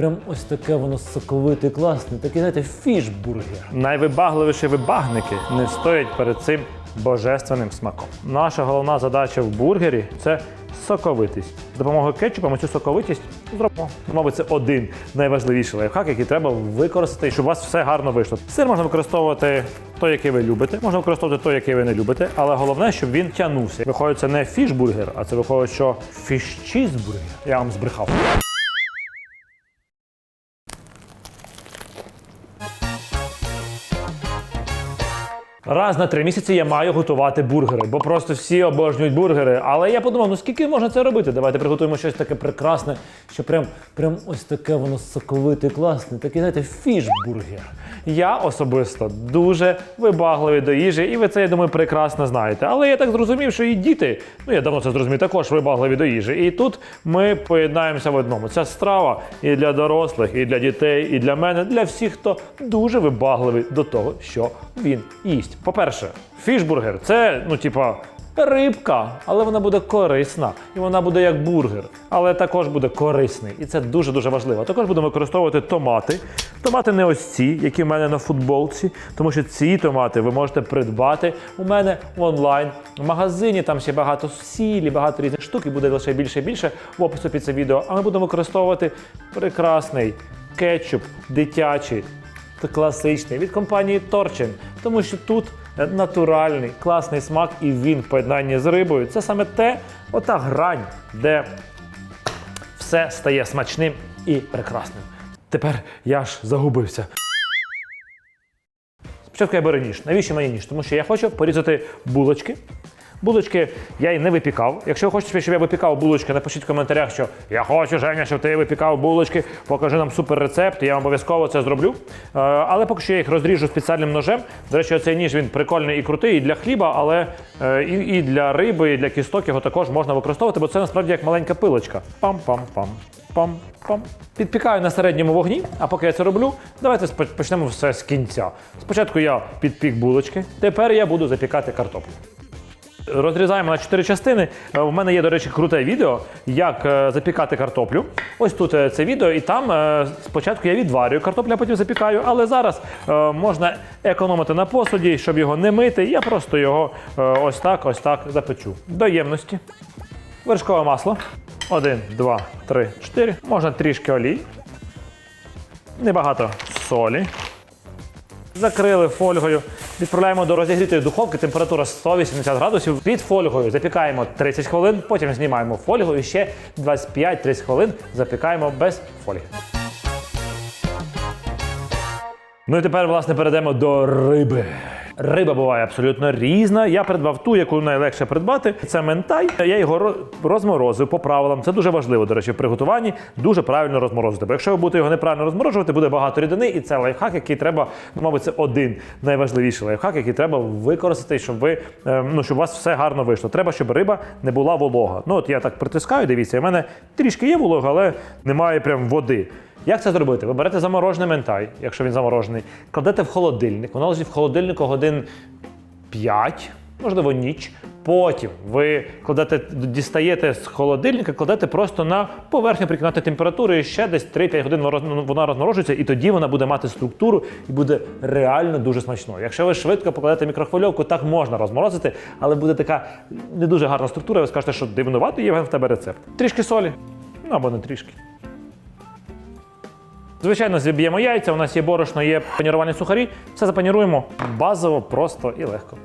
прям ось таке воно соковите, і класне, такий, знаєте, фішбургер. Найвибагливіші вибагники не стоять перед цим божественним смаком. Наша головна задача в бургері це соковитість. З допомогою кетчупа ми цю соковитість зробимо. Мабуть, це один найважливіший лайфхак, який треба використати, щоб у вас все гарно вийшло. Сир можна використовувати той, який ви любите, можна використовувати той, який ви не любите, але головне, щоб він тягнувся. Виходить, це не фішбургер, а це виходить, що фішчізбургер. Я вам збрехав. Раз на три місяці я маю готувати бургери, бо просто всі обожнюють бургери. Але я подумав, ну скільки можна це робити? Давайте приготуємо щось таке прекрасне, що прям, прям ось таке воно соковите, класне, такий, знаєте, фішбургер. Я особисто дуже вибагливий до їжі, і ви це, я думаю, прекрасно знаєте. Але я так зрозумів, що і діти, ну я давно це зрозумів, також вибагливі до їжі. І тут ми поєднаємося в одному. Ця страва і для дорослих, і для дітей, і для мене, для всіх, хто дуже вибагливий до того, що він їсть. По-перше, фішбургер це, ну, типа. Рибка, але вона буде корисна, і вона буде як бургер, але також буде корисний. І це дуже дуже важливо. Також будемо використовувати томати. Томати не ось ці, які в мене на футболці, тому що ці томати ви можете придбати у мене в онлайн в магазині. Там ще багато сілі, багато різних штук, і буде лише більше і більше в опису під це відео. А ми будемо використовувати прекрасний кетчуп дитячий класичний від компанії Torchin, тому що тут е, натуральний, класний смак, і він в поєднанні з рибою. Це саме те, ота грань, де все стає смачним і прекрасним. Тепер я ж загубився. Спочатку я беру ніж. Навіщо мені ніж? Тому що я хочу порізати булочки. Булочки я і не випікав. Якщо ви хочете, щоб я випікав булочки, напишіть в коментарях, що я хочу, Женя, щоб ти випікав булочки, покажи нам супер рецепт, я обов'язково це зроблю. Е, але поки що я їх розріжу спеціальним ножем. До речі, цей ніж він прикольний і крутий і для хліба, але е, і, і для риби, і для кісток його також можна використовувати, бо це насправді як маленька пилочка. Пам-пам-пам. Пам-пам. Підпікаю на середньому вогні, а поки я це роблю, давайте почнемо все з кінця. Спочатку я підпік булочки, тепер я буду запікати картоплю. Розрізаємо на чотири частини. Е, У мене є, до речі, круте відео, як е, запікати картоплю. Ось тут е, це відео, і там е, спочатку я відварюю картоплю, а потім запікаю. Але зараз е, можна економити на посуді, щоб його не мити. Я просто його е, ось так, ось так запечу. До ємності. Вершкове масло. Один, два, три, чотири. Можна трішки олій. Небагато солі. Закрили фольгою. Відправляємо до розігрітої духовки, температура 180 градусів. Під фольгою запікаємо 30 хвилин, потім знімаємо фольгу і ще 25-30 хвилин запікаємо без фольги. Ну і тепер, власне, перейдемо до риби. Риба буває абсолютно різна. Я придбав ту, яку найлегше придбати. Це ментай. Я його розморозив по правилам. Це дуже важливо, до речі, в приготуванні дуже правильно розморозити. Бо якщо ви будете його неправильно розморожувати, буде багато рідини, і це лайфхак, який треба, мабуть, це один найважливіший лайфхак, який треба використати, щоб ви е, ну, щоб у вас все гарно вийшло. Треба, щоб риба не була волога. Ну от я так притискаю, дивіться, в мене трішки є волога, але немає прям води. Як це зробити? Ви берете заморожений ментай, якщо він заморожений, кладете в холодильник, воно лежить в холодильнику годин 5, можливо, ніч. Потім ви кладете, дістаєте з холодильника, кладете просто на поверхню при кімнатній температурі, і ще десь 3-5 годин вона розморожується, і тоді вона буде мати структуру і буде реально дуже смачною. Якщо ви швидко покладете мікрохвильовку, так можна розморозити, але буде така не дуже гарна структура, ви скажете, що дивнуватий Євген в тебе рецепт. Трішки солі, ну або не трішки. Звичайно, зіб'ємо яйця, у нас є борошно, є панірувальні сухарі. Все запаніруємо базово, просто і легко.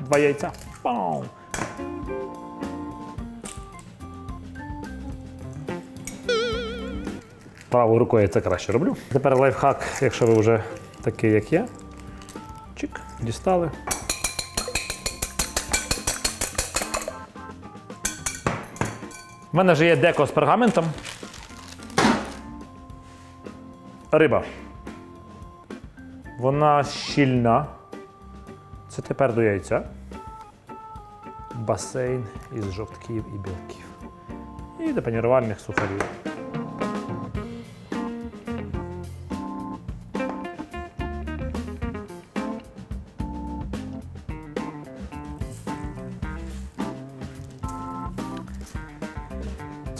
Два яйця. Пау! Правою рукою я це краще роблю. Тепер лайфхак, якщо ви вже такий, як я. Чик, дістали. У мене вже є деко з пергаментом. Риба. Вона щільна. Це тепер до яйця. Басейн із жовтків і білків. І до панірувальних сухарів.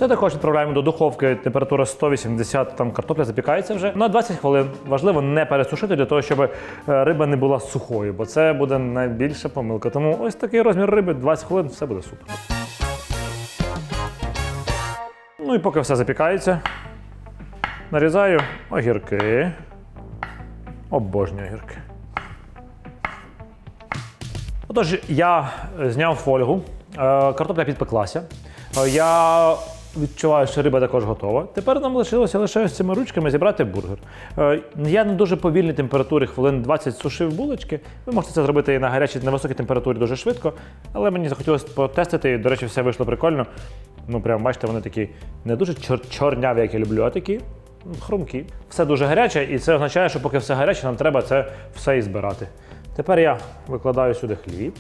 Це також відправляємо до духовки. Температура 180, там картопля запікається вже на 20 хвилин. Важливо не пересушити для того, щоб е, риба не була сухою, бо це буде найбільша помилка. Тому ось такий розмір риби 20 хвилин, все буде супер. Ну і поки все запікається, нарізаю огірки. Обожнюю огірки. Отож, я е, зняв фольгу, е, картопля підпеклася. Я відчуваю, що риба також готова. Тепер нам лишилося лише ось цими ручками зібрати бургер. Е, Я на дуже повільній температурі хвилин 20 сушив булочки. Ви можете це зробити і на гарячій, на високій температурі дуже швидко. Але мені захотілося потестити, і, до речі, все вийшло прикольно. Ну, прям бачите, вони такі не дуже чор- чорняві, як я люблю, а такі хрумкі. Все дуже гаряче, і це означає, що поки все гаряче, нам треба це все і збирати. Тепер я викладаю сюди хліб,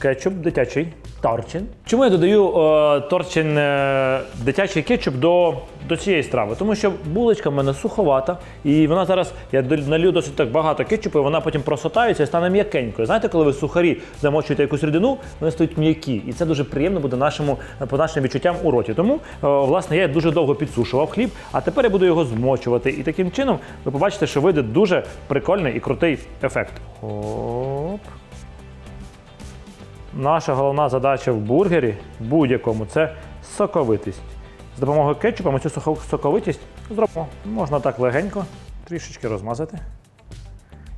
кетчуп дитячий, торчин. Чому я додаю е, торчин е, дитячий кетчуп до, до цієї страви? Тому що булочка в мене суховата, і вона зараз я налью досить так багато кетчупу, і вона потім просотається і стане м'якенькою. Знаєте, коли ви сухарі замочуєте якусь рідину, вони стають м'які, і це дуже приємно буде нашому по нашим відчуттям у роті. Тому, е, власне, я дуже довго підсушував хліб, а тепер я буду його змочувати. І таким чином ви побачите, що вийде дуже прикольний і крутий ефект. Оп. Наша головна задача в бургері будь-якому це соковитість. З допомогою кетчупа ми цю соковитість зробимо. Можна так легенько, трішечки розмазати.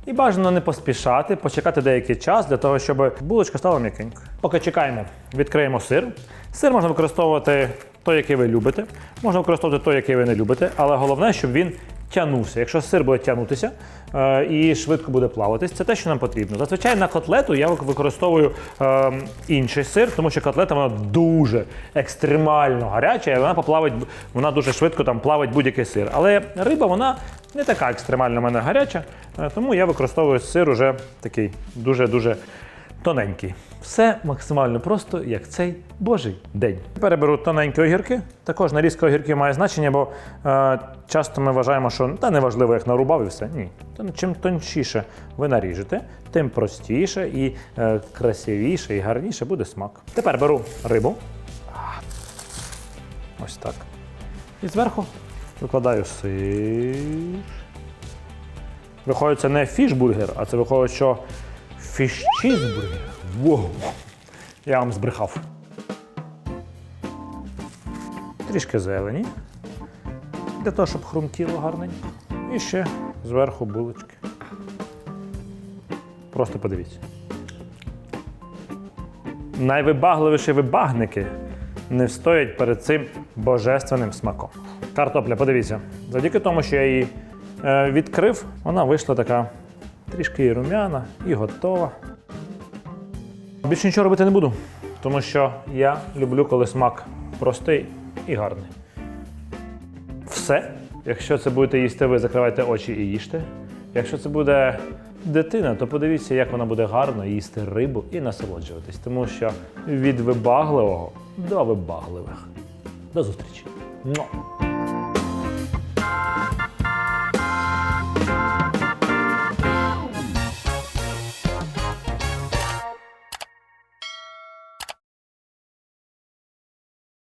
І бажано не поспішати, почекати деякий час для того, щоб булочка стала м'якенькою. Поки чекаємо, відкриємо сир. Сир можна використовувати той, який ви любите, можна використовувати той, який ви не любите, але головне, щоб він тягнувся. Якщо сир буде тягнутися е, і швидко буде плаватись, це те, що нам потрібно. Зазвичай на котлету я використовую е, інший сир, тому що котлета вона дуже екстремально гаряча, і вона поплавить, вона дуже швидко там плавить будь-який сир. Але риба вона не така екстремально в мене гаряча, е, тому я використовую сир уже такий дуже-дуже тоненький. Все максимально просто, як цей божий день. Тепер я беру тоненькі огірки. Також нарізка огірків має значення, бо е, часто ми вважаємо, що та неважливо, як нарубав і все. Ні. Чим тончіше ви наріжете, тим простіше і е, красивіше і гарніше буде смак. Тепер беру рибу. Ось так. І зверху викладаю сир. Виходить, це не фішбургер, а це виходить, що фіш-чізбургер. Воу! Я вам збрехав. Трішки зелені. Для того, щоб хрумтіло гарненько. І ще зверху булочки. Просто подивіться. Найвибагливіші вибагники не встоять перед цим божественним смаком. Картопля, подивіться, завдяки тому, що я її е, відкрив, вона вийшла така трішки рум'яна, і готова. Більше нічого робити не буду, тому що я люблю, коли смак простий і гарний. Все. Якщо це будете їсти, ви закривайте очі і їжте. Якщо це буде дитина, то подивіться, як вона буде гарно їсти рибу і насолоджуватись. Тому що від вибагливого до вибагливих. До зустрічі.